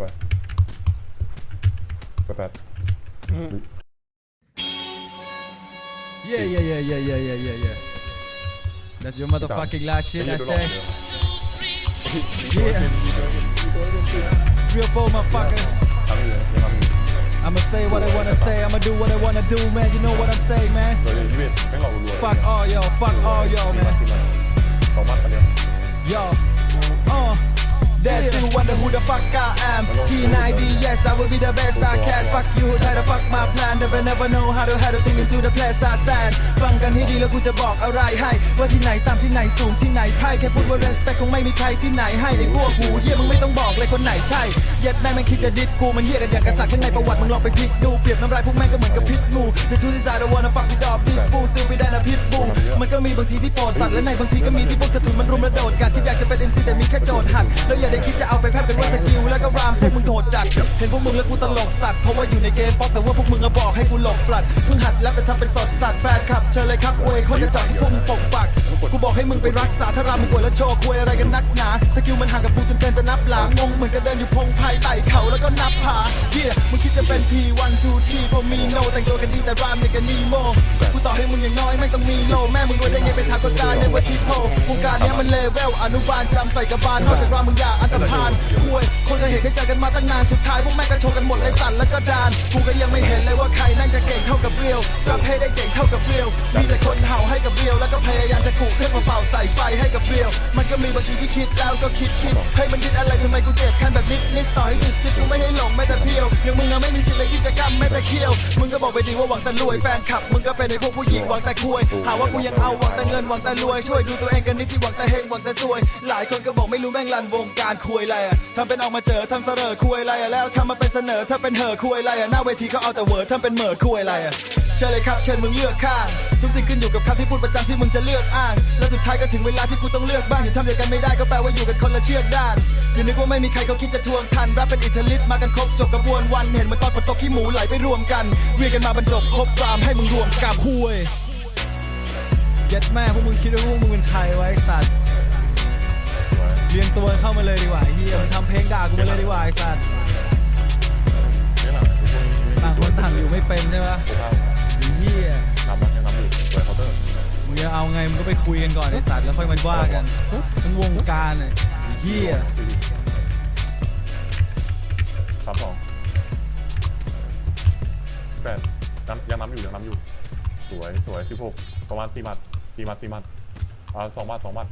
ไปไปแปด Yeah, yeah, yeah, yeah, yeah, yeah, yeah, yeah. That's your motherfucking last shit, I say. Yeah, real four motherfuckers. ทำอยู่ยังทำอยู่ I'ma say what I wanna say, I'ma do what I wanna do, man. You know what I'm saying, man. โดยยี่สิบแม่งหลอกลวง Fuck all y'all, fuck all y'all, สี่ man. สี่สองมัดกันเนี่ย Yo, uh. They still wonder who the fuck I am. P90, yes, I will be the best I can. Fuck you, try to fuck my plan. Never, never know how to to think into the place I stand. แล้วกูจะบอกอะไรให้ ว่าที่ไหนตามที่ไหนสูงที่ไหนไพ่แค่พูดว่า respect คงไม่มีใครที่ไหนให้ไอ้พวกหูเฮียมึงไม่ต้องบอกเลยคนไหนใช่เย็ดแม่งมันคิดจะดิดกูมันเฮียกันอย่างกษัตริย์ข้างในประวัติมึงลองไปพลิกดูเปรียบน้ำลายพวกแม่งก็เหมือนกับพิษงู The truth is I don't wanna fuck with all these fools still be that a pit bull มันก็มีบางทีที่โปรดสัตว์และในบางทีก็มีที่พวกศัตรูมันรุมระโดดกันที่อยากจะเป็น MC แต่มีแค่โจทย์หักแล้วอย่าได้คิดจะเอาไปแพร่กันว่า เห็นพวกมึงแล้วกูตลกสัตว์เพราะว่าอยู่ในเกมป๊อกแต่ว่าพวกมึงอะบอกให้กูหลบฟลัดเพิ่งหัดแล้วแต่ทำเป็นสดสัตว์แฟนคลับเชิญเลยครับอวยคนจะจับที่พวกมึงปกปักกูบอกให้มึงไปรักษาถ้ารามมึงป่วยแล้วโชว์คุยอะไรกันนักหนาสกิลมันห่างกับกูจนเกินจะนับหลางงงเหมือนกับเดินอยู่พงไพไต่เขาแล้วก็นับผาเฮียมึงคิดจะเป็น P1 2 3 for me no แต่งตัวกันดีแต่รามเนี่ยกันนีโมกูตอให้ มีโลแม่มึงรวยได้ไงไปทางก็ซาในวันที่โพวงการเนี้ยมันเลเวลอนุบาลจำใส่กระบาลนอกจากรามึงอย่าอันตรพานคุยคนเคยเห็นเคยเจอกันมาตั้งนานสุดท้ายพวกแม่งก็โชว์กันหมดเลยสั่นแล้วก็ดานกูก็ยังไม่เห็นเลยว่าใครแม่งจะเก่งเท่ากับเรียวรับให้ได้เจ๋งเท่ากับเรียวมีแต่คนเห่าให้กับเรียวแล้ว ก็พยายามจะขู่เพื่อมาเป่าใส่ไฟให้กับเรียว มันก็มีบางทีที่คิดแล้วก็คิดคิดให้มันคิดอะไรทำไมกูเจ็บคันแบบนิดนิดต่อให้สิบสิบกูไม่ให้หลงแม้แต่เพียวอย่างมึงอะไม่มีสิทธิ์เลยที่จะกำแม้แต่เคี้ยว มึงก็บอกไปดีว่าหวังแต่รวยแฟนคลับ มึงก็เป็นไอ้พวกผู้หญิงหวังแต่คุยหาว่ากูยังเอาหวังแต่เงินหวังแต่รวยช่วยดูตัวเองกันนิดที่หวังแต่เฮงหวังแต่ซวย หลายคนก็บอกไม่รู้แม่งรันวงการคุยอะไรอะทำเป็นออกมาเจอทำเสรอคุยอะไรอะแล้วทำมาเป็นเสนอถ้าเป็นเหอคุยอะไรอะหน้าเวทีเขาเอาแต่เวอร์ทำเป็นเหม่อคุยอะไรอะ ชิญเลยครับ เชิญมึงเลือกข้างทุกสิ่งขึ้นอยู่กับคำที่พูดประจำที่มึงจะเลือกอ้าง และสุดท้ายก็ถึงเวลาที่กูต้องเลือกบ้างอย่าทำเดียวกันไม่ได้ก็แปลว่าอยู่กันคนละเชือกด้านอย่านึกว่าไม่มีใครเขาคิดจะทวงทันรับเป็นอิทธิฤทธิ์มากันครบจบกระบวนวัน เห็นเหมือนตอนฝนตกขี้หมูไหลไปรวมกันเรียกกันมาบรรจบครบรามให้มึงรวมกับคุยเย็ดแม่พวกมึงคิดว่าพวกมึงเป็นใครไว้สัตว์เรียงตัวเข้ามาเลยดีกว่าไอ้เฮียมึงทำเพลงด่ากูมาเลยดีกว่าไอ้สัตว์นี่หลังทุกคนต่างคนต่างอยู่ไม่เป็นใช่ปะ มึงจะเอาไงมึงก็ไปคุยกันก่อนไอ้สัตว์แล้วค่อยมาว่ากันทั้งวงการอะไอ้เฮียสามสองแปดยังยังนำอยู่ยังน้ำอยู่ สวยสวยสิบหกประมาณสี่มัดสี่มัดสี่มัดอ่าสองมัดสองมัด